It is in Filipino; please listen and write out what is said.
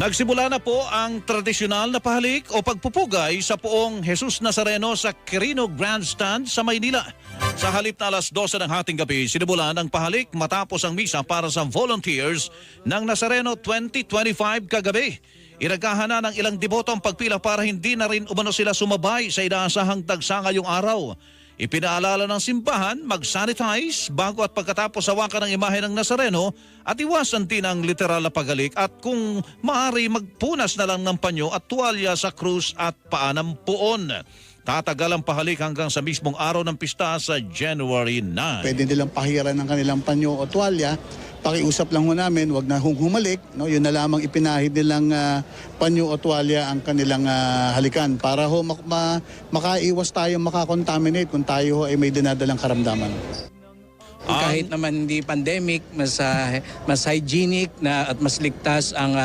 Nagsimula na po ang tradisyonal na pahalik o pagpupugay sa poong Jesus Nazareno sa Quirino Grandstand sa Maynila. Sa halip na alas 12 ng hating gabi, sinimulan ang pahalik matapos ang misa para sa volunteers ng Nazareno 2025 kagabi. Inagahan na ng ilang deboto ang pagpila para hindi na rin umano sila sumabay sa inaasahang tagsa ngayong araw. Ipinaalala ng simbahan mag-sanitize bago at pagkatapos hawakan ng imahe ng Nazareno at iwasan din ang literal na pagalik at kung maaari magpunas na lang ng panyo at tuwalya sa krus at paa ng puon. Tatagal ang pahalik hanggang sa mismong araw ng pista sa January 9. Pwede nilang pahiran ng kanilang panyo o tuwalya. Pakiusap lang ho namin, wag na hong humalik. No? Yun na lamang ipinahid nilang ah, panyo o tuwalya ang kanilang ah, halikan para ho mak- ma- makaiwas tayo makakontaminate kung tayo ho ay may dinadalang karamdaman. Kahit naman hindi pandemic, mas ah, mas hygienic na at mas ligtas ang ah,